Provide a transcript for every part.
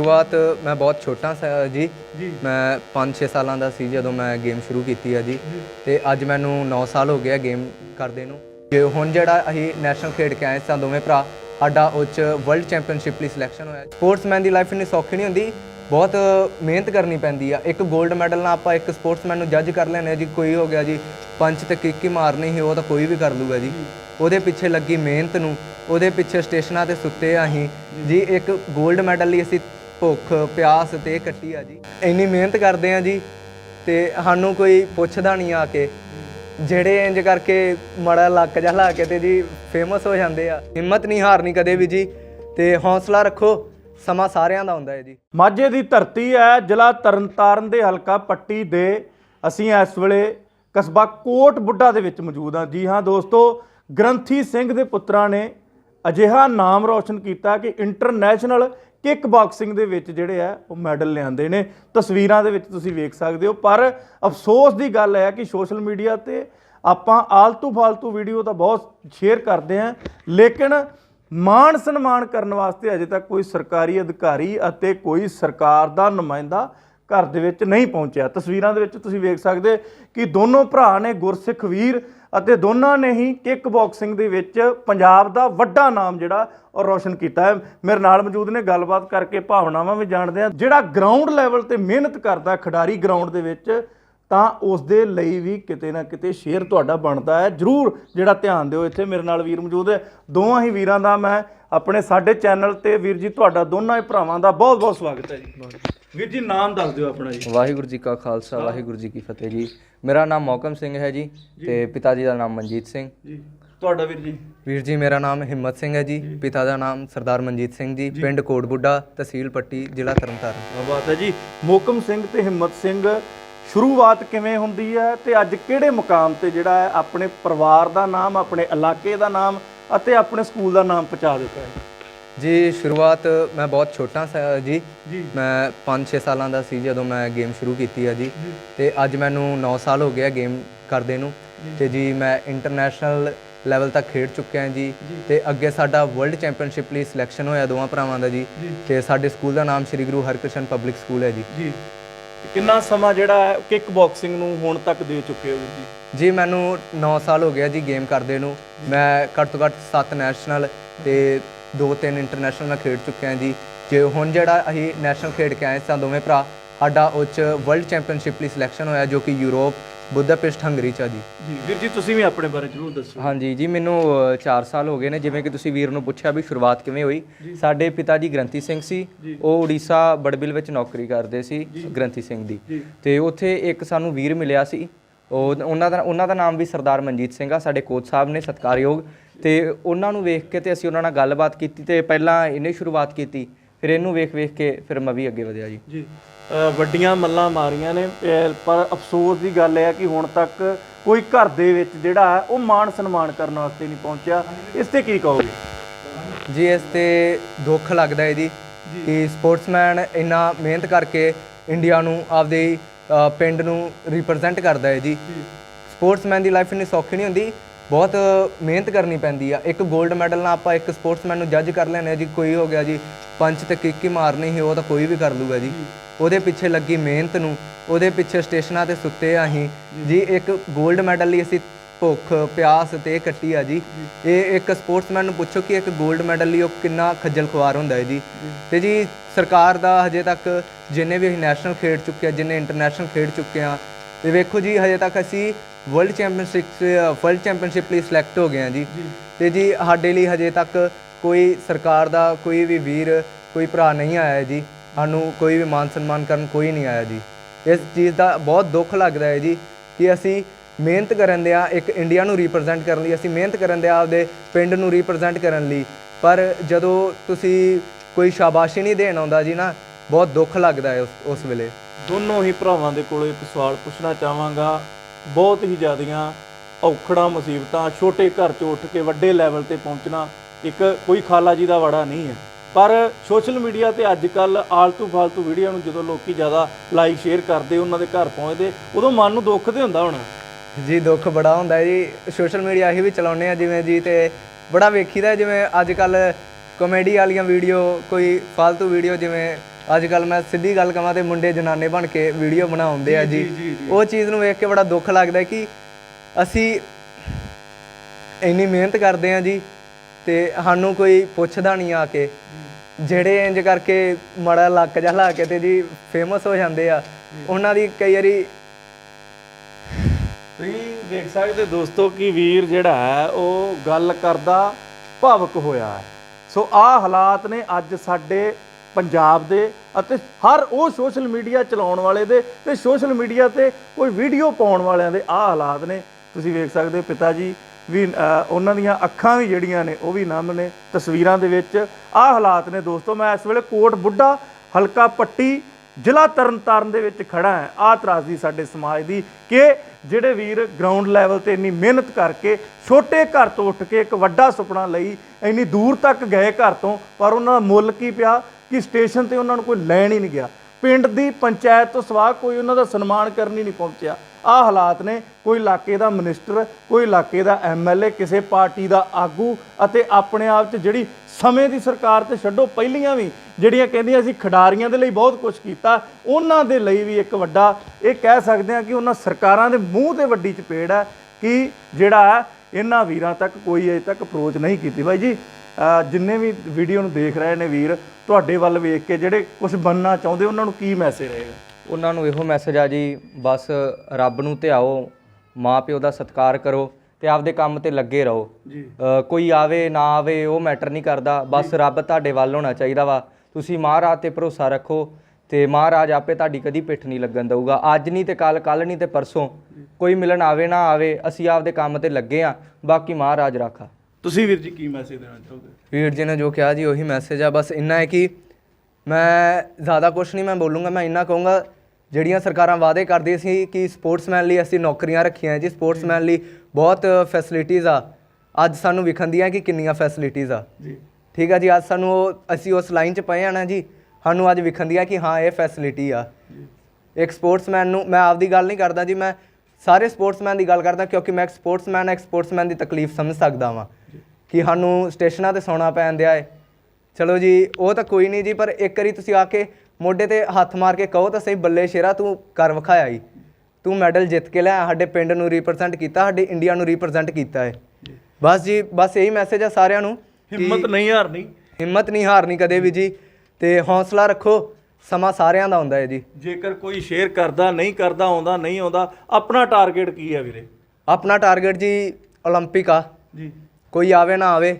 ਸ਼ੁਰੂਆਤ ਮੈਂ ਬਹੁਤ ਛੋਟਾ ਸੀ ਜੀ। ਮੈਂ 5-6 ਸਾਲਾਂ ਦਾ ਸੀ ਜਦੋਂ ਮੈਂ ਗੇਮ ਸ਼ੁਰੂ ਕੀਤੀ ਆ ਜੀ। ਤੇ ਅੱਜ ਮੈਨੂੰ 9 ਸਾਲ ਹੋ ਗਏ ਆ ਗੇਮ ਕਰਦੇ ਨੂੰ। ਤੇ ਹੁਣ ਜਿਹੜਾ ਅਸੀਂ ਨੈਸ਼ਨਲ ਖੇਡ ਕੇ ਆਏ ਸਾਂ ਦੋਵੇਂ ਭਰਾ ਸਾਡਾ ਉਹ 'ਚ ਵਰਲਡ ਚੈਂਪੀਅਨਸ਼ਿਪ ਲਈ ਸਿਲੈਕਸ਼ਨ ਹੋਇਆ। ਸਪੋਰਟਸਮੈਨ ਦੀ ਲਾਈਫ ਇੰਨੀ ਸੌਖੀ ਨਹੀਂ ਹੁੰਦੀ ਬਹੁਤ ਮਿਹਨਤ ਕਰਨੀ ਪੈਂਦੀ ਆ। ਇੱਕ 골ਡ ਮੈਡਲ ਨਾਲ ਆਪਾਂ ਇੱਕ ਸਪੋਰਟਸਮੈਨ ਨੂੰ ਜੱਜ ਕਰ ਲੈਨੇ ਜੀ ਕੋਈ ਹੋ ਗਿਆ ਜੀ ਪੰਚ ਤੇ ਕਿੱਕ ਹੀ ਮਾਰਨੀ ਸੀ ਉਹ ਤਾਂ ਕੋਈ ਵੀ ਕਰ ਲੂਗਾ ਜੀ। ਉਹਦੇ ਪਿੱਛੇ ਲੱਗੀ ਮਿਹਨਤ ਨੂੰ ਉਹਦੇ ਪਿੱਛੇ ਸਟੇਸ਼ਨਾਂ ਤੇ ਸੁੱਤੇ ਆ ਅਸੀਂ। ਜੀ। ਇੱਕ 골ਡ ਮੈਡਲ ਲਈ ਅਸੀਂ ਭੁੱਖ, ਪਿਆਸ ਤੇ ਕੱਟੀ ਆ ਜੀ। ਇੰਨੀ ਮਿਹਨਤ ਕਰਦੇ ਆ ਜੀ ਤੇ ਸਾਨੂੰ ਕੋਈ ਪੁੱਛਦਾ ਨਹੀਂ ਆ ਕੇ। ਜਿਹੜੇ ਇੰਜ ਕਰਕੇ ਮੜਾ ਲੱਕ ਜਾ ਲਾ ਕੇ ਤੇ ਜੀ ਫੇਮਸ ਹੋ ਜਾਂਦੇ ਆ। ਹਿੰਮਤ ਨਹੀਂ ਹਾਰਨੀ ਕਦੇ ਵੀ ਜੀ ਤੇ ਹੌਸਲਾ ਰੱਖੋ, ਸਮਾਂ ਸਾਰਿਆਂ ਦਾ ਹੁੰਦਾ ਹੈ ਜੀ। ਮਾਝੇ ਦੀ ਧਰਤੀ ਹੈ, ਜ਼ਿਲ੍ਹਾ ਤਰਨਤਾਰਨ ਦੇ ਹਲਕਾ ਪੱਟੀ ਦੇ। ਅਸੀਂ ਇਸ ਵੇਲੇ ਕਸਬਾ ਕੋਟ ਬੁੱਢਾ ਦੇ ਵਿੱਚ ਮੌਜੂਦ ਹਾਂ। ਜੀ ਹਾਂ ਦੋਸਤੋ, ਗ੍ਰੰਥੀ ਸਿੰਘ ਦੇ ਪੁੱਤਰਾਂ ਨੇ ਅਜਿਹਾ ਨਾਮ ਰੌਸ਼ਨ ਕੀਤਾ ਕਿ ਇੰਟਰਨੈਸ਼ਨਲ ਕਿਕ ਬਾਕਸਿੰਗ ਦੇ ਵਿੱਚ ਜਿਹੜੇ ਆ, ਉਹ ਮੈਡਲ ਲਿਆਂਦੇ ਨੇ। ਤਸਵੀਰਾਂ ਦੇ ਵਿੱਚ ਤੁਸੀਂ ਵੇਖ ਸਕਦੇ ਹੋ, ਪਰ ਅਫਸੋਸ ਦੀ ਗੱਲ ਹੈ ਕਿ ਸੋਸ਼ਲ ਮੀਡੀਆ ਤੇ ਆਪਾਂ ਆਲਤੂ ਫਾਲਤੂ ਵੀਡੀਓ ਤਾਂ ਬਹੁਤ ਸ਼ੇਅਰ ਕਰਦੇ ਹਾਂ, ਲੇਕਿਨ ਮਾਣ ਸਨਮਾਨ ਕਰਨ ਵਾਸਤੇ ਅਜੇ ਤੱਕ ਕੋਈ ਸਰਕਾਰੀ ਅਧਿਕਾਰੀ ਅਤੇ ਕੋਈ ਸਰਕਾਰ ਦਾ ਨੁਮਾਇੰਦਾ ਘਰ ਦੇ ਵਿੱਚ ਨਹੀਂ ਪਹੁੰਚਿਆ। ਤਸਵੀਰਾਂ ਦੇ ਵਿੱਚ ਤੁਸੀਂ ਵੇਖ ਸਕਦੇ ਕਿ ਦੋਨੋਂ ਭਰਾ ਨੇ ਗੁਰਸਿੱਖ ਵੀਰ ਅਤੇ ਦੋਨਾਂ ਨੇ ਹੀ ਕਿੱਕ ਬਾਕਸਿੰਗ ਦੇ ਵਿੱਚ ਪੰਜਾਬ ਦਾ ਵੱਡਾ ਨਾਮ ਜਿਹੜਾ ਉਹ ਰੋਸ਼ਨ ਕੀਤਾ ਹੈ। ਮੇਰੇ ਨਾਲ ਮੌਜੂਦ ਨੇ, ਗੱਲਬਾਤ ਕਰਕੇ ਭਾਵਨਾਵਾਂ ਵੀ ਜਾਣਦੇ ਆ ਜਿਹੜਾ ਗਰਾਊਂਡ ਲੈਵਲ ਤੇ ਮਿਹਨਤ ਕਰਦਾ ਖਿਡਾਰੀ ਗਰਾਊਂਡ ਦੇ ਵਿੱਚ, ਤਾਂ ਉਸ ਦੇ ਲਈ ਵੀ ਕਿਤੇ ਨਾ ਕਿਤੇ ਸ਼ੇਅਰ ਤੁਹਾਡਾ ਬਣਦਾ ਹੈ। ਜਰੂਰ ਜਿਹੜਾ ਧਿਆਨ ਦਿਓ ਇੱਥੇ, ਮੇਰੇ ਨਾਲ ਵੀਰ ਮੌਜੂਦ ਹੈ। ਦੋਵਾਂ ਹੀ ਵੀਰਾਂ ਦਾ ਮੈਂ ਆਪਣੇ ਸਾਡੇ ਚੈਨਲ ਤੇ ਵੀਰ ਜੀ, ਤੁਹਾਡਾ ਦੋਨਾਂ ਹੀ ਭਰਾਵਾਂ ਦਾ ਬਹੁਤ ਬਹੁਤ ਸਵਾਗਤ ਹੈ ਜੀ। ਵੀਰ ਜੀ ਨਾਮ ਦੱਸ ਦਿਓ ਆਪਣਾ ਜੀ। ਵਾਹਿਗੁਰੂ ਜੀ ਕਾ ਖਾਲਸਾ ਵਾਹਿਗੁਰੂ ਜੀ ਕੀ ਫਤਿਹ ਜੀ। ਮੇਰਾ ਨਾਮ ਮੌਕਮ ਸਿੰਘ ਹੈ ਜੀ ਤੇ ਪਿਤਾ ਜੀ ਦਾ ਨਾਮ ਮਨਜੀਤ ਸਿੰਘ। ਜੀ। ਤੁਹਾਡਾ ਵੀਰ ਜੀ? ਵੀਰ ਜੀ ਮੇਰਾ ਨਾਮ ਹਿੰਮਤ ਸਿੰਘ ਹੈ ਜੀ। ਪਿਤਾ ਦਾ ਨਾਮ ਸਰਦਾਰ ਮਨਜੀਤ ਸਿੰਘ ਜੀ। ਪਿੰਡ ਕੋਟਬੁੱਢਾ ਤਹਿਸੀਲ ਪੱਟੀ ਜ਼ਿਲ੍ਹਾ ਤਰਨਤਾਰਨ। ਕੀ ਬਾਤ ਹੈ ਜੀ। ਮੋਕਮ ਸਿੰਘ ਤੇ ਹਿੰਮਤ ਸਿੰਘ ਸ਼ੁਰੂਆਤ ਕਿਵੇਂ ਹੁੰਦੀ ਹੈ ਤੇ ਅੱਜ ਕਿਹੜੇ ਮੁਕਾਮ ਤੇ ਜਿਹੜਾ ਹੈ ਆਪਣੇ ਪਰਿਵਾਰ ਦਾ ਨਾਮ ਆਪਣੇ ਇਲਾਕੇ ਦਾ ਨਾਮ ਅਤੇ ਆਪਣੇ ਸਕੂਲ ਦਾ ਨਾਮ ਪਹੁੰਚਾ ਦਿੱਤਾ ਹੈ? ਜੀ ਸ਼ੁਰੂਆਤ ਮੈਂ ਬਹੁਤ ਛੋਟਾ ਸੀ ਜੀ। ਮੈਂ 5-6 ਸਾਲਾਂ ਦਾ ਸੀ ਜਦੋਂ ਮੈਂ ਗੇਮ ਸ਼ੁਰੂ ਕੀਤੀ ਆ ਜੀ। ਤੇ ਅੱਜ ਮੈਨੂੰ 9 ਸਾਲ ਹੋ ਗਏ ਆ ਗੇਮ ਕਰਦੇ ਨੂੰ। ਤੇ ਜੀ ਮੈਂ ਇੰਟਰਨੈਸ਼ਨਲ ਲੈਵਲ ਤੱਕ ਖੇਡ ਚੁੱਕਿਆ ਜੀ। ਤੇ ਅੱਗੇ ਸਾਡਾ ਵਰਲਡ ਚੈਂਪੀਅਨਸ਼ਿਪ ਲਈ ਸਿਲੈਕਸ਼ਨ ਹੋਇਆ ਦੋਵਾਂ ਭਰਾਵਾਂ ਦਾ ਜੀ। ਤੇ ਸਾਡੇ ਸਕੂਲ ਦਾ ਨਾਮ ਸ੍ਰੀ ਗੁਰੂ ਹਰਕ੍ਰਿਸ਼ਨ ਪਬਲਿਕ ਸਕੂਲ ਹੈ ਜੀ। ਜੀ। ਕਿੰਨਾ ਸਮਾਂ ਜਿਹੜਾ ਕਿਕ ਬਾਕਸਿੰਗ ਨੂੰ ਹੁਣ ਤੱਕ ਦੇ ਚੁੱਕੇ ਹੋ ਜੀ ਜੀ ਮੈਨੂੰ 9 ਸਾਲ ਹੋ ਗਿਆ ਜੀ ਗੇਮ ਕਰਦੇ ਨੂੰ। ਮੈਂ ਘੱਟ ਤੋਂ ਘੱਟ 7 ਨੈਸ਼ਨਲ ਤੇ 2-3 ਇੰਟਰਨੈਸ਼ਨਲ ਮੈਂ ਖੇਡ ਚੁੱਕਿਆ ਜੀ। ਜੇ ਹੁਣ ਜਿਹੜਾ ਅਸੀਂ ਨੈਸ਼ਨਲ ਖੇਡ ਕੇ ਆਏ ਸਾਂ ਦੋਵੇਂ ਭਰਾ ਸਾਡਾ ਉਹ 'ਚ ਵਰਲਡ ਚੈਂਪੀਅਨਸ਼ਿਪ ਲਈ ਸਿਲੈਕਸ਼ਨ ਹੋਇਆ ਜੋ ਕਿ ਯੂਰਪ ਬੁਦਾਪੇਸਟ ਹੰਗਰੀ ਚ ਆ ਜੀ। ਜੀ ਵੀਰ ਜੀ ਤੁਸੀਂ ਵੀ ਆਪਣੇ ਬਾਰੇ ਜ਼ਰੂਰ ਦੱਸੋ। ਹਾਂਜੀ ਜੀ ਮੈਨੂੰ 4 ਸਾਲ ਹੋ ਗਏ ਨੇ ਜਿਵੇਂ ਕਿ ਤੁਸੀਂ ਵੀਰ ਨੂੰ ਪੁੱਛਿਆ ਵੀ ਸ਼ੁਰੂਆਤ ਕਿਵੇਂ ਹੋਈ। ਸਾਡੇ ਪਿਤਾ ਜੀ ਗ੍ਰੰਥੀ ਸਿੰਘ ਸੀ। ਉਹ ਉੜੀਸਾ ਬੜਬਿਲ ਵਿੱਚ ਨੌਕਰੀ ਕਰਦੇ ਸੀ ਗ੍ਰੰਥੀ ਸਿੰਘ ਦੀ। ਤੇ ਉੱਥੇ ਇੱਕ ਸਾਨੂੰ ਵੀਰ ਮਿਲਿਆ ਸੀ। ਉਹ ਉਹਨਾਂ ਦਾ ਉਹਨਾਂ ਦਾ ਨਾਮ ਵੀ ਸਰਦਾਰ ਮਨਜੀਤ ਸਿੰਘ ਆ ਸਾਡੇ ਕੋਚ ਸਾਹਿਬ ਨੇ ਸਤਿਕਾਰਯੋਗ। ਤੇ ਉਹਨਾਂ ਨੂੰ ਵੇਖ ਕੇ ਤੇ ਅਸੀਂ ਉਹਨਾਂ ਨਾਲ ਗੱਲਬਾਤ ਕੀਤੀ ਤੇ ਪਹਿਲਾਂ ਇਹਨੇ ਸ਼ੁਰੂਆਤ ਕੀਤੀ ਫਿਰ ਇਹਨੂੰ ਵੇਖ ਵੇਖ ਕੇ ਫਿਰ ਮੈਂ ਵੀ ਅੱਗੇ ਵਧਿਆ ਜੀ। ਵੱਡੀਆਂ ਮੱਲਾਂ ਮਾਰੀਆਂ ਨੇ ਪਰ ਅਫਸੋਸ ਦੀ ਗੱਲ ਹੈ ਕਿ ਹੁਣ ਤੱਕ ਕੋਈ ਘਰ ਦੇ ਵਿੱਚ ਜਿਹੜਾ ਉਹ ਮਾਣ ਸਨਮਾਨ ਕਰਨ ਵਾਸਤੇ ਨਹੀਂ ਪਹੁੰਚਿਆ। ਇਸ ਤੇ ਕੀ ਕਹੋਗੇ? ਜੀ ਇਸ ਤੇ ਦੁੱਖ ਲੱਗਦਾ ਹੈ ਜੀ। ਕਿ ਸਪੋਰਟਸਮੈਨ ਇੰਨਾ ਮਿਹਨਤ ਕਰਕੇ ਇੰਡੀਆ ਨੂੰ ਆਪਦੇ ਪਿੰਡ ਨੂੰ ਰਿਪਰੈਜ਼ੈਂਟ ਕਰਦਾ ਹੈ ਜੀ। ਸਪੋਰਟਸਮੈਨ ਦੀ ਲਾਈਫ ਇੰਨੀ ਸੌਖੀ ਨਹੀਂ ਹੁੰਦੀ ਬਹੁਤ ਮਿਹਨਤ ਕਰਨੀ ਪੈਂਦੀ ਆ। ਇੱਕ 골ਡ ਮੈਡਲ ਨਾਲ ਆਪਾਂ ਇੱਕ ਸਪੋਰਟਸਮੈਨ ਨੂੰ ਜੱਜ ਕਰ ਲੈਨੇ ਜੀ, ਕੋਈ ਹੋ ਗਿਆ ਜੀ ਪੰਚ ਤੇ ਕਿੱਕ ਹੀ ਮਾਰਨੀ ਹੀ ਉਹ ਤਾਂ ਕੋਈ ਵੀ ਕਰ ਲੂਗਾ ਜੀ। ਉਹਦੇ ਪਿੱਛੇ ਲੱਗੀ ਮਿਹਨਤ ਨੂੰ, ਉਹਦੇ ਪਿੱਛੇ ਸਟੇਸ਼ਨਾਂ ਤੇ ਸੁੱਤੇ ਆਹੀਂ ਜੀ, ਇੱਕ 골ਡ ਮੈਡਲ ਲਈ ਅਸੀਂ ਭੁੱਖ, ਪਿਆਸ ਤੇ ਕੱਟੀ ਆ ਜੀ। ਇਹ ਇੱਕ ਸਪੋਰਟਸਮੈਨ ਨੂੰ ਪੁੱਛੋ ਕਿ ਇੱਕ 골ਡ ਮੈਡਲ ਲਈ ਉਹ ਕਿੰਨਾ ਖੱਜਲ ਖੁਆਰ ਹੁੰਦਾ ਹੈ ਜੀ। ਤੇ ਜੀ, ਸਰਕਾਰ ਦਾ ਹਜੇ ਤੱਕ ਜਿੰਨੇ ਵੀ ਅਸੀਂ ਨੈਸ਼ਨਲ ਖੇਡ ਚੁੱਕੇ ਆ, ਜਿੰਨੇ ਇੰਟਰਨੈਸ਼ਨਲ ਖੇਡ ਚੁੱਕੇ ਆ, ਤੇ ਵੇਖੋ ਜੀ, ਹਜੇ ਤੱਕ ਅਸੀਂ ਵਰਲਡ ਚੈਂਪੀਅਨਸ਼ਿਪ ਵਰਲਡ ਚੈਂਪੀਅਨਸ਼ਿਪ ਲਈ ਸਿਲੈਕਟ ਹੋ ਗਏ ਆ ਜੀ। ਤੇ ਜੀ ਸਾਡੇ ਲਈ ਹਜੇ ਤੱਕ ਕੋਈ ਸਰਕਾਰ ਦਾ ਕੋਈ ਵੀ ਵੀਰ ਕੋਈ ਭਰਾ ਨਹੀਂ ਆਇਆ ਜੀ। ਸਾਨੂੰ ਕੋਈ ਵੀ ਮਾਨ ਸਨਮਾਨ ਕਰਨ ਕੋਈ ਨਹੀਂ ਆਇਆ ਜੀ। ਇਸ ਚੀਜ਼ ਦਾ ਬਹੁਤ ਦੁੱਖ ਲੱਗਦਾ ਹੈ ਜੀ ਕਿ ਅਸੀਂ ਮਿਹਨਤ ਕਰਨ ਦੇ ਆ ਇੱਕ ਇੰਡੀਆ ਨੂੰ ਰਿਪਰੈਜ਼ੈਂਟ ਕਰਨ ਲਈ ਅਸੀਂ ਮਿਹਨਤ ਕਰਨ ਦੇ ਆ ਆਪਦੇ ਪਿੰਡ ਨੂੰ ਰਿਪਰੈਜ਼ੈਂਟ ਕਰਨ ਲਈ। ਪਰ ਜਦੋਂ ਤੁਸੀਂ ਕੋਈ ਸ਼ਾਬਾਸ਼ੀ ਨਹੀਂ ਦੇਣ ਆਉਂਦਾ ਜੀ ਨਾ ਬਹੁਤ ਦੁੱਖ ਲੱਗਦਾ ਹੈ ਉਸ ਉਸ ਵੇਲੇ। ਦੋਨੋਂ ਹੀ ਭਰਾਵਾਂ ਦੇ ਕੋਲੋਂ ਇੱਕ ਸਵਾਲ ਪੁੱਛਣਾ ਚਾਹਾਂਗਾ। ਬਹੁਤ ਹੀ ਜ਼ਿਆਦੀਆਂ ਔਖੜਾਂ, ਮੁਸੀਬਤਾਂ, ਛੋਟੇ ਘਰ ਤੋਂ ਉੱਠ ਕੇ ਵੱਡੇ ਲੈਵਲ ਤੇ ਪਹੁੰਚਣਾ ਇੱਕ ਕੋਈ ਖਾਲਾ ਜੀ ਦਾ ਵੜਾ ਨਹੀਂ ਹੈ। ਪਰ ਸੋਸ਼ਲ ਮੀਡੀਆ ਤੇ ਅੱਜ ਕੱਲ ਆਲਤੂ ਫਾਲਤੂ ਵੀਡੀਓ ਨੂੰ ਜਦੋਂ ਲੋਕੀ ਜ਼ਿਆਦਾ ਲਾਈਕ ਸ਼ੇਅਰ ਕਰਦੇ, ਉਹਨਾਂ ਦੇ ਘਰ ਪਹੁੰਚਦੇ, ਉਦੋਂ ਮਨ ਨੂੰ ਦੁੱਖ ਤੇ ਹੁੰਦਾ ਹੋਣਾ। ਜੀ, ਦੁੱਖ ਬੜਾ ਹੁੰਦਾ ਜੀ। ਸੋਸ਼ਲ ਮੀਡੀਆ ਅਸੀਂ ਵੀ ਚਲਾਉਂਦੇ ਆ, ਜਿਵੇਂ ਜੀ ਤੇ ਬੜਾ ਵੇਖੀਦਾ ਹੈ, ਜਿਵੇਂ ਅੱਜ ਕੱਲ ਕਮੇਡੀ ਵਾਲੀਆਂ ਵੀਡੀਓ ਕੋਈ ਫालतू ਵੀਡੀਓ ਜਿਵੇਂ ਅੱਜ ਕੱਲ ਮੈਂ ਸਿੱਧੀ ਗੱਲ ਕਹਾਂ ਤੇ ਮੁੰਡੇ ਜਨਾਨੇ ਬਣ ਕੇ ਵੀਡੀਓ ਬਣਾਉਂਦੇ ਆ ਜੀ। ਉਹ ਚੀਜ਼ ਨੂੰ ਵੇਖ ਕੇ ਬੜਾ ਦੁੱਖ ਲੱਗਦਾ ਕਿ ਅਸੀਂ ਇੰਨੀ ਮਿਹਨਤ ਕਰਦੇ ਆ ਜੀ ਤੇ ਸਾਨੂੰ ਕੋਈ ਪੁੱਛਦਾ ਨਹੀਂ ਆ ਕੇ। ਜਿਹੜੇ ਇੰਜ ਕਰਕੇ ਮੜਾ ਲੱਕ ਜਾ ਲਾ ਕੇ ਤੇ ਜੀ ਫੇਮਸ ਹੋ ਜਾਂਦੇ ਆ ਉਹਨਾਂ ਦੀ ਕਈ ਵਾਰੀ ਤੁਸੀਂ ਦੇਖ ਸਕਦੇ ਦੋਸਤੋ ਕਿ ਵੀਰ ਜਿਹੜਾ ਹੈ ਉਹ ਗੱਲ ਕਰਦਾ ਭਾਵਕ ਹੋਇਆ ਹੈ। ਸੋ ਆਹ ਹਾਲਾਤ ਨੇ ਅੱਜ ਸਾਡੇ ਪੰਜਾਬ ਦੇ ਅਤੇ ਹਰ ਉਹ ਸੋਸ਼ਲ ਮੀਡੀਆ ਚਲਾਉਣ ਵਾਲੇ ਦੇ ਤੇ ਸੋਸ਼ਲ ਮੀਡੀਆ ਤੇ ਕੋਈ ਵੀਡੀਓ ਪਾਉਣ ਵਾਲਿਆਂ ਦੇ ਆਹ ਹਾਲਾਤ ਨੇ। ਤੁਸੀਂ ਵੇਖ ਸਕਦੇ ਹੋ ਪਿਤਾ ਜੀ ਵੀ ਉਹਨਾਂ ਦੀਆਂ ਅੱਖਾਂ ਵੀ ਜਿਹੜੀਆਂ ਨੇ ਉਹ ਵੀ ਨਮ ਨੇ ਤਸਵੀਰਾਂ ਦੇ ਵਿੱਚ। ਆਹ ਹਾਲਾਤ ਨੇ ਦੋਸਤੋ, ਮੈਂ ਇਸ ਵੇਲੇ ਕੋਟ ਬੁੱਢਾ ਹਲਕਾ ਪੱਟੀ ਜ਼ਿਲ੍ਹਾ ਤਰਨਤਾਰਨ ਦੇ ਵਿੱਚ ਖੜਾ ਹੈ। ਆਹ ਤਰਾਜ਼ੀ ਸਾਡੇ ਸਮਾਜ ਦੀ ਕਿ ਜਿਹੜੇ ਵੀਰ ਗਰਾਊਂਡ ਲੈਵਲ ਤੇ ਇੰਨੀ ਮਿਹਨਤ ਕਰਕੇ ਛੋਟੇ ਘਰ ਤੋਂ ਉੱਠ ਕੇ ਇੱਕ ਵੱਡਾ ਸੁਪਨਾ ਲਈ ਇੰਨੀ ਦੂਰ ਤੱਕ ਗਏ ਘਰ ਤੋਂ, ਪਰ ਉਹਨਾਂ ਦਾ ਮੁੱਲ ਕੀ ਪਿਆ? ਕਿ ਸਟੇਸ਼ਨ ਤੇ ਉਹਨਾਂ ਨੂੰ ਕੋਈ ਲੈਣ ਹੀ ਨਹੀਂ ਗਿਆ। ਪਿੰਡ ਦੀ ਪੰਚਾਇਤ ਤੋਂ ਸਵਾ ਕੋਈ ਉਹਨਾਂ ਦਾ ਸਨਮਾਨ ਕਰਨ ਹੀ ਨਹੀਂ ਪਹੁੰਚਿਆ। ਆਹ ਹਾਲਾਤ ਨੇ, ਕੋਈ ਇਲਾਕੇ ਦਾ ਮਿਨਿਸਟਰ, ਕੋਈ ਇਲਾਕੇ ਦਾ ਐਮਐਲਏ ਕਿਸੇ ਪਾਰਟੀ ਦਾ ਆਗੂ ਅਤੇ ਆਪਣੇ ਆਪ 'ਚ ਜਿਹੜੀ ਸਮੇਂ ਦੀ ਸਰਕਾਰ ਤੇ ਛੱਡੋ ਪਹਿਲੀਆਂ ਵੀ, ਜਿਹੜੀਆਂ ਕਹਿੰਦੀਆਂ ਸੀ ਖਿਡਾਰੀਆਂ ਦੇ ਲਈ ਬਹੁਤ ਕੁਝ ਕੀਤਾ, ਉਹਨਾਂ ਦੇ ਲਈ ਵੀ ਇੱਕ ਵੱਡਾ, ਇਹ ਕਹਿ ਸਕਦੇ ਹਾਂ ਕਿ ਉਹਨਾਂ ਸਰਕਾਰਾਂ ਦੇ ਮੂੰਹ ਤੇ ਵੱਡੀ ਚਪੇੜ ਹੈ ਕਿ ਜਿਹੜਾ ਹੈ, ਇਹਨਾਂ ਵੀਰਾਂ ਤੱਕ ਕੋਈ ਅਜੇ ਤੱਕ ਅਪਰੋਚ ਨਹੀਂ ਕੀਤੀ। ਬਾਈ ਜੀ ਜਿੰਨੇ ਵੀ ਵੀਡੀਓ ਨੂੰ ਦੇਖ ਰਹੇ ਨੇ ਵੀਰ ਤੁਹਾਡੇ ਵੱਲ ਵੇਖ ਕੇ ਜਿਹੜੇ ਕੁਝ ਬਣਨਾ ਚਾਹੁੰਦੇ ਉਹਨਾਂ ਨੂੰ ਕੀ ਮੈਸੇਜ ਰਹੇਗਾ? ਉਹਨਾਂ ਨੂੰ ਇਹੋ ਮੈਸੇਜ ਆ ਜੀ ਬਸ ਰੱਬ ਨੂੰ ਧਿਆਓ ਮਾਂ ਪਿਓ ਦਾ ਸਤਿਕਾਰ ਕਰੋ ਤੇ ਆਪਦੇ ਕੰਮ ਤੇ ਲੱਗੇ ਰਹੋ। ਜੀ। ਕੋਈ ਆਵੇ ਨਾ ਆਵੇ ਉਹ ਮੈਟਰ ਨਹੀਂ ਕਰਦਾ। ਬਸ ਰੱਬ ਤੁਹਾਡੇ ਵੱਲ ਹੋਣਾ ਚਾਹੀਦਾ ਵਾ। ਤੁਸੀਂ ਮਹਾਰਾਜ ਤੇ ਭਰੋਸਾ ਰੱਖੋ ਤੇ ਮਹਾਰਾਜ ਆਪੇ ਤੁਹਾਡੀ ਕਦੀ ਪਿੱਠ ਨਹੀਂ ਲੱਗਣ ਦਊਗਾ। ਅੱਜ ਨਹੀਂ ਤੇ ਕੱਲ ਕੱਲ ਨਹੀਂ ਤੇ ਪਰਸੋਂ। ਕੋਈ ਮਿਲਣ ਆਵੇ ਨਾ ਆਵੇ ਅਸੀਂ ਆਪਦੇ ਕੰਮ ਤੇ ਲੱਗੇ ਆ। ਬਾਕੀ ਮਹਾਰਾਜ ਰਾਖਾ। ਤੁਸੀਂ ਵੀਰ ਜੀ ਕੀ ਮੈਸੇਜ ਦੇਣਾ ਚਾਹੋਗੇ? ਵੀਰ ਜੀ ਨੇ ਜੋ ਕਿਹਾ ਜੀ ਉਹੀ ਮੈਸੇਜ ਆ ਬਸ ਇੰਨਾ ਹੈ ਕਿ ਮੈਂ ਜ਼ਿਆਦਾ ਕੁਝ ਨਹੀਂ ਮੈਂ ਬੋਲੂੰਗਾ ਮੈਂ ਇੰਨਾ ਕਹੂੰਗਾ ਜਿਹੜੀਆਂ ਸਰਕਾਰਾਂ ਵਾਅਦੇ ਕਰਦੀਆਂ ਸੀ ਕਿ ਸਪੋਰਟਸਮੈਨ ਲਈ ਅਸੀਂ ਨੌਕਰੀਆਂ ਰੱਖੀਆਂ ਜੀ ਸਪੋਰਟਸਮੈਨ ਲਈ ਬਹੁਤ ਫੈਸਿਲਿਟੀਆਂ ਆ। ਅੱਜ ਸਾਨੂੰ ਵਿਖੰਦੀਆਂ ਕਿ ਕਿੰਨੀਆਂ ਫੈਸਿਲਿਟੀਆਂ ਆ। ਜੀ। ਠੀਕ ਆ ਜੀ ਅੱਜ ਸਾਨੂੰ ਉਹ ਅਸੀਂ ਉਸ ਲਾਈਨ 'ਚ ਪਏ ਆ ਨਾ ਜੀ ਸਾਨੂੰ ਅੱਜ ਵਿਖੰਦੀਆਂ ਕਿ ਹਾਂ ਇਹ ਫੈਸਿਲਿਟੀ ਆ। ਇੱਕ ਸਪੋਰਟਸਮੈਨ ਨੂੰ ਮੈਂ ਆਪਦੀ ਗੱਲ ਨਹੀਂ ਕਰਦਾ ਜੀ ਮੈਂ ਸਾਰੇ ਸਪੋਰਟਸਮੈਨ ਦੀ ਗੱਲ ਕਰਦਾ ਕਿਉਂਕਿ ਮੈਂ ਇੱਕ ਸਪੋਰਟਸਮੈਨ ਇੱਕ ਸਪੋਰਟਸਮੈਨ ਦੀ ਤਕਲੀਫ ਸਮਝ ਸਕਦਾ ਵਾਂ। ਕਿ ਸਾਨੂੰ ਸਟੇਸ਼ਨਾਂ ਤੇ ਸੌਣਾ ਪੈਂਦਿਆ ਏ ਚਲੋ ਜੀ ਉਹ ਤਾਂ ਕੋਈ ਨਹੀਂ ਜੀ ਪਰ ਇੱਕ ਵਾਰੀ ਤੁਸੀਂ ਆ ਕੇ ਮੋਢੇ ਤੇ ਹੱਥ ਮਾਰ ਕੇ ਕਹੋ ਤਾਂ ਸਹੀ ਬੱਲੇ ਸ਼ੇਰਾ ਤੂੰ ਕਰ ਵਿਖਾਇਆ ਈ ਤੂੰ ਮੈਡਲ ਜਿੱਤ ਕੇ ਲਿਆ ਸਾਡੇ ਪਿੰਡ ਨੂੰ ਰਿਪਰੈਜ਼ੈਂਟ ਕੀਤਾ ਸਾਡੇ ਇੰਡੀਆ ਨੂੰ ਰਿਪਰੈਜ਼ੈਂਟ ਕੀਤਾ ਏ ਬਸ ਜੀ ਬਸ ਇਹੀ ਮੈਸੇਜ ਆ ਸਾਰਿਆਂ ਨੂੰ ਕਿ ਹਿੰਮਤ ਨਹੀਂ ਹਾਰਨੀ ਹਿੰਮਤ ਨਹੀਂ ਹਾਰਨੀ ਕਦੇ ਵੀ ਜੀ ਤੇ ਹੌਸਲਾ ਰੱਖੋ ਸਮਾਂ ਸਾਰਿਆਂ ਦਾ ਹੁੰਦਾ ਹੈ ਜੀ ਜੇਕਰ ਕੋਈ ਸ਼ੇਅਰ ਕਰਦਾ ਨਹੀਂ ਕਰਦਾ ਆਉਂਦਾ ਨਹੀਂ ਆਉਂਦਾ ਆਪਣਾ ਟਾਰਗੇਟ ਕੀ ਹੈ ਵੀਰੇ ਆਪਣਾ ਟਾਰਗੇਟ ਜੀ 올림픽 ਆ ਜੀ ਕੋਈ ਆਵੇ ਨਾ ਆਵੇ,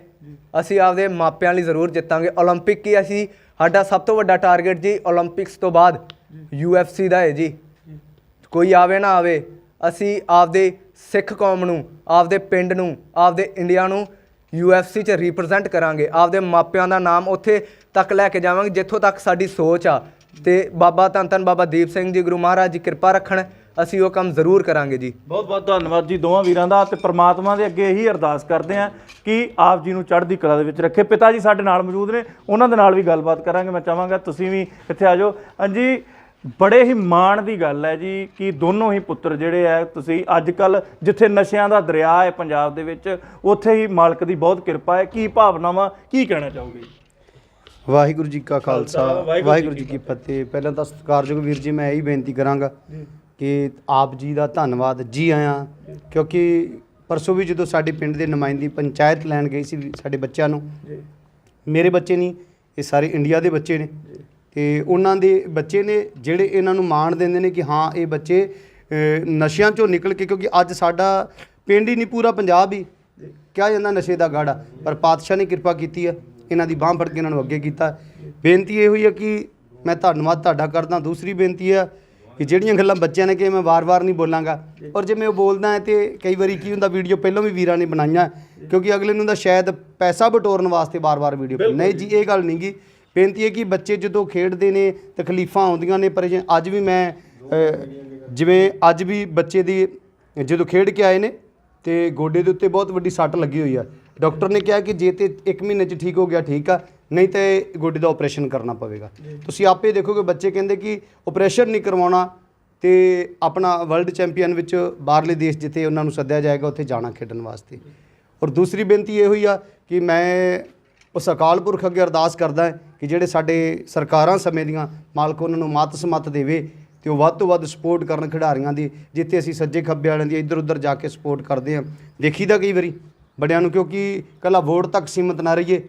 ਅਸੀਂ ਆਪਦੇ ਮਾਪਿਆਂ ਲਈ ਜ਼ਰੂਰ ਜਿੱਤਾਂਗੇ। 올림픽 ਕੀ ਅਸੀਂ ਸਾਡਾ ਸਭ ਤੋਂ ਵੱਡਾ ਟਾਰਗੇਟ ਜੀ 올림픽ਸ ਤੋਂ ਬਾਅਦ UFC ਦਾ ਹੈ ਜੀ। ਕੋਈ ਆਵੇ ਨਾ ਆਵੇ, ਅਸੀਂ ਆਪਦੇ ਸਿੱਖ ਕੌਮ ਨੂੰ, ਆਪਦੇ ਪਿੰਡ ਨੂੰ, ਆਪਦੇ ਇੰਡੀਆ ਨੂੰ UFC 'ਚ ਰਿਪਰੈਜ਼ੈਂਟ ਕਰਾਂਗੇ। ਆਪਦੇ ਮਾਪਿਆਂ ਦਾ ਨਾਮ ਉੱਥੇ ਤੱਕ ਲੈ ਕੇ ਜਾਵਾਂਗੇ, ਜਿੱਥੋਂ ਤੱਕ ਸਾਡੀ ਸੋਚ ਆ। ਤੇ ਬਾਬਾ ਧੰਨ ਧੰਨ ਬਾਬਾ ਦੀਪ ਸਿੰਘ ਜੀ ਗੁਰੂ ਮਹਾਰਾਜ ਜੀ ਕਿਰਪਾ ਰੱਖਣ। ਅਸੀਂ ਉਹ ਕੰਮ ਜ਼ਰੂਰ ਕਰਾਂਗੇ ਜੀ। ਬਹੁਤ ਬਹੁਤ ਧੰਨਵਾਦ ਜੀ ਦੋਵਾਂ ਵੀਰਾਂ ਦਾ ਤੇ ਪ੍ਰਮਾਤਮਾ ਦੇ ਅੱਗੇ ਇਹੀ ਅਰਦਾਸ ਕਰਦੇ ਆਂ ਕਿ ਆਪ ਜੀ ਨੂੰ ਚੜ੍ਹਦੀ ਕਲਾ ਦੇ ਵਿੱਚ ਰੱਖੇ। ਪਿਤਾ ਜੀ ਸਾਡੇ ਨਾਲ ਮੌਜੂਦ ਨੇ ਉਹਨਾਂ ਦੇ ਨਾਲ ਵੀ ਗੱਲਬਾਤ ਕਰਾਂਗੇ। ਮੈਂ ਚਾਹਾਂਗਾ ਤੁਸੀਂ ਵੀ ਇੱਥੇ ਆ ਜਾਓ। ਹਾਂਜੀ ਬੜੇ ਹੀ ਮਾਣ ਦੀ ਗੱਲ ਹੈ ਜੀ ਕਿ ਦੋਨੋਂ ਹੀ ਪੁੱਤਰ ਜਿਹੜੇ ਆ ਤੁਸੀਂ ਅੱਜ ਕੱਲ ਜਿੱਥੇ ਨਸ਼ਿਆਂ ਦਾ ਦਰਿਆ ਹੈ ਪੰਜਾਬ ਦੇ ਵਿੱਚ ਉੱਥੇ ਹੀ ਮਾਲਕ ਦੀ ਬਹੁਤ ਕਿਰਪਾ ਹੈ। ਕੀ ਭਾਵਨਾਵਾਂ ਕੀ ਕਹਿਣਾ ਚਾਹੋਗੇ? ਜੀ ਵਾਹਿਗੁਰੂ ਜੀ ਕਾ ਖਾਲਸਾ ਵਾਹਿਗੁਰੂ ਵਾਹਿਗੁਰੂ ਜੀ ਕੀ ਫਤਿਹ। ਪਹਿਲਾਂ ਤਾਂ ਸਤਿਕਾਰਯੋਗ ਵੀਰ ਜੀ ਮੈਂ ਇਹੀ ਬੇਨਤੀ ਕਰਾਂਗਾ ਕਿ ਆਪ ਜੀ ਦਾ ਧੰਨਵਾਦ ਜੀ ਆਇਆਂ ਕਿਉਂਕਿ ਪਰਸੋਂ ਵੀ ਜਦੋਂ ਸਾਡੇ ਪਿੰਡ ਦੇ ਨੁਮਾਇੰਦੀ ਪੰਚਾਇਤ ਲੈਣ ਗਈ ਸੀ ਸਾਡੇ ਬੱਚਿਆਂ ਨੂੰ ਮੇਰੇ ਬੱਚੇ ਨਹੀਂ ਇਹ ਸਾਰੇ ਇੰਡੀਆ ਦੇ ਬੱਚੇ ਨੇ। ਤੇ ਉਹਨਾਂ ਦੇ ਬੱਚੇ ਨੇ ਜਿਹੜੇ ਇਹਨਾਂ ਨੂੰ ਮਾਣ ਦਿੰਦੇ ਨੇ ਕਿ ਹਾਂ ਇਹ ਬੱਚੇ ਨਸ਼ਿਆਂ ਚੋਂ ਨਿਕਲ ਕੇ ਕਿਉਂਕਿ ਅੱਜ ਸਾਡਾ ਪਿੰਡ ਹੀ ਨਹੀਂ ਪੂਰਾ ਪੰਜਾਬ ਹੀ। ਕਿਹਾ ਜਾਂਦਾ ਨਸ਼ੇ ਦਾ ਗਾੜਾ ਪਰ ਪਾਤਸ਼ਾਹ ਨੇ ਕਿਰਪਾ ਕੀਤੀ ਹੈ ਇਹਨਾਂ ਦੀ ਬਾਹ ਫੜ ਕੇ ਇਹਨਾਂ ਨੂੰ ਅੱਗੇ ਕੀਤਾ। ਬੇਨਤੀ ਇਹ ਹੋਈ ਹੈ ਕਿ ਮੈਂ ਧੰਨਵਾਦ ਤੁਹਾਡਾ ਕਰਦਾ ਦੂਸਰੀ ਬੇਨਤੀ ਹੈ ਕਿ ਜਿਹੜੀਆਂ ਗੱਲਾਂ ਬੱਚਿਆਂ ਨੇ ਕਿ ਮੈਂ ਵਾਰ-ਵਾਰ ਨਹੀਂ ਬੋਲਾਂਗਾ। ਔਰ ਜੇ ਮੈਂ ਉਹ ਬੋਲਦਾ ਹੈ ਤੇ ਕਈ ਵਾਰੀ ਕੀ ਹੁੰਦਾ, ਵੀਡੀਓ ਪਹਿਲਾਂ ਵੀ ਵੀਰਾਂ ਨੇ ਬਣਾਈਆਂ, ਕਿਉਂਕਿ ਅਗਲੇ ਨੂੰ ਤਾਂ ਸ਼ਾਇਦ ਪੈਸਾ ਬਟੋਰਨ ਵਾਸਤੇ ਵਾਰ-ਵਾਰ ਵੀਡੀਓ ਨਹੀਂ ਜੀ, ਇਹ ਗੱਲ ਨਹੀਂ ਗੀ। ਬੇਨਤੀ ਹੈ ਕਿ ਬੱਚੇ ਜਦੋਂ ਖੇਡਦੇ ਨੇ, ਤਕਲੀਫਾਂ ਆਉਂਦੀਆਂ ਨੇ, ਪਰ ਜੇ ਅੱਜ ਵੀ ਮੈਂ ਜਿਵੇਂ ਅੱਜ ਵੀ ਬੱਚੇ ਦੀ, ਜਦੋਂ ਖੇਡ ਕੇ ਆਏ ਨੇ, ਤੇ ਗੋਡੇ ਦੇ ਉੱਤੇ ਬਹੁਤ ਵੱਡੀ ਸੱਟ ਲੱਗੀ ਹੋਈ ਆ। ਡਾਕਟਰ ਨੇ ਕਿਹਾ ਕਿ ਜੇ ਤੇ 1 ਮਹੀਨੇ 'ਚ ਠੀਕ ਹੋ ਗਿਆ, ਠੀਕ ਆ। ਨਹੀਂ ਤੇ ਗੋਡੇ ਦਾ ਆਪਰੇਸ਼ਨ ਕਰਨਾ ਪਵੇਗਾ। ਤੁਸੀਂ ਆਪੇ ਦੇਖੋਗੇ ਬੱਚੇ ਕਹਿੰਦੇ ਕਿ ਆਪਰੇਸ਼ਨ ਨਹੀਂ ਕਰਵਾਉਣਾ ਤੇ ਆਪਣਾ ਵਰਲਡ ਚੈਂਪੀਅਨ ਵਿੱਚ ਬਾਹਰਲੇ ਦੇਸ਼ ਜਿੱਥੇ ਉਹਨਾਂ ਨੂੰ ਸੱਦਿਆ ਜਾਏਗਾ ਉੱਥੇ ਜਾਣਾ ਖੇਡਣ ਵਾਸਤੇ। ਔਰ ਦੂਸਰੀ ਬੇਨਤੀ ਇਹ ਹੋਈ ਆ ਕਿ ਮੈਂ ਉਸ ਅਕਾਲ ਪੁਰਖ ਅੱਗੇ ਅਰਦਾਸ ਕਰਦਾ ਕਿ ਜਿਹੜੇ ਸਾਡੇ ਸਰਕਾਰਾਂ ਸਮੇਂ ਦੀਆਂ ਮਾਲਕ ਉਹਨਾਂ ਨੂੰ ਮੱਤ ਸਮੱਤ ਦੇਵੇ ਤੇ ਉਹ ਵੱਧ ਤੋਂ ਵੱਧ ਸਪੋਰਟ ਕਰਨ ਖਿਡਾਰੀਆਂ ਦੀ ਜਿੱਥੇ ਅਸੀਂ ਸੱਜੇ ਖੱਬੇ ਵਾਲਿਆਂ ਦੀ ਇੱਧਰ ਉੱਧਰ ਜਾ ਕੇ ਸਪੋਰਟ ਕਰਦੇ ਹਾਂ। ਦੇਖੀਦਾ ਕਈ ਵਾਰੀ। ਬੜਿਆਂ ਨੂੰ ਕਿਉਂਕਿ ਕੱਲਾ ਵੋਟ ਤੱਕ ਸੀਮਤ ਨਾ ਰਹੀਏ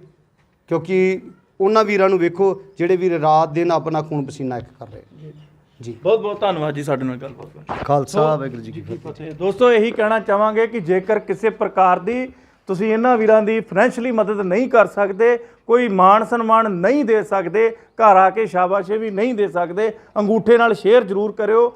ਕਿਉਂਕਿ ਉਹਨਾਂ ਵੀਰਾਂ ਨੂੰ ਵੇਖੋ ਜਿਹੜੇ ਵੀਰ ਰਾਤ ਦਿਨ ਆਪਣਾ ਖੂਨ ਪਸੀਨਾ ਇੱਕ ਕਰ ਰਹੇ ਜੀ। ਬਹੁਤ ਬਹੁਤ ਧੰਨਵਾਦ ਜੀ ਸਾਡੇ ਨਾਲ ਗੱਲਬਾਤ ਕਰਨ। ਖਾਲਸਾ ਵਾਹਿਗੁਰੂ ਜੀ ਕੀ ਫਤਿਹ। ਫਤਿਹ। ਦੋਸਤੋ ਇਹੀ ਕਹਿਣਾ ਚਾਹਾਂਗੇ ਕਿ ਜੇਕਰ ਕਿਸੇ ਪ੍ਰਕਾਰ ਦੀ ਤੁਸੀਂ ਇਹਨਾਂ ਵੀਰਾਂ ਦੀ ਫਾਈਨੈਂਸ਼ਲੀ ਮਦਦ ਨਹੀਂ ਕਰ ਸਕਦੇ ਕੋਈ ਮਾਣ ਸਨਮਾਨ ਨਹੀਂ ਦੇ ਸਕਦੇ ਘਰ ਆ ਕੇ ਸ਼ਾਬਾਸ਼ੇ ਵੀ ਨਹੀਂ ਦੇ ਸਕਦੇ ਅੰਗੂਠੇ ਨਾਲ ਸ਼ੇਅਰ ਜ਼ਰੂਰ ਕਰਿਓ।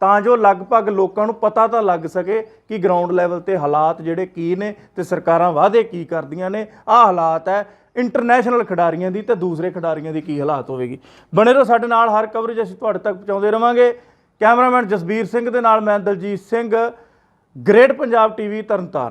ਤਾਂ ਜੋ ਲਗਭਗ ਲੋਕਾਂ ਨੂੰ ਪਤਾ ਤਾਂ ਲੱਗ ਸਕੇ ਕਿ ਗਰਾਊਂਡ ਲੈਵਲ ਤੇ ਹਾਲਾਤ ਜਿਹੜੇ ਕੀ ਨੇ ਤੇ ਸਰਕਾਰਾਂ ਵਾਅਦੇ ਕੀ ਕਰਦੀਆਂ ਨੇ। ਆਹ ਹਾਲਾਤ ਹੈ ਇੰਟਰਨੈਸ਼ਨਲ ਖਿਡਾਰੀਆਂ ਦੀ ਤੇ ਦੂਸਰੇ ਖਿਡਾਰੀਆਂ ਦੀ ਕੀ ਹਾਲਾਤ ਹੋਵੇਗੀ। ਬਣੇ ਰਹੋ ਸਾਡੇ ਨਾਲ, ਹਰ ਕਵਰੇਜ ਅਸੀਂ ਤੁਹਾਡੇ ਤੱਕ ਪਹੁੰਚਾਉਂਦੇ ਰਵਾਂਗੇ। ਕੈਮਰਾਮੈਨ ਜਸਬੀਰ ਸਿੰਘ ਦੇ ਨਾਲ ਮੈਂ ਦਲਜੀਤ ਸਿੰਘ ਗ੍ਰੇਟ ਪੰਜਾਬ ਟੀਵੀ ਤਰਨਤਾਰਨ।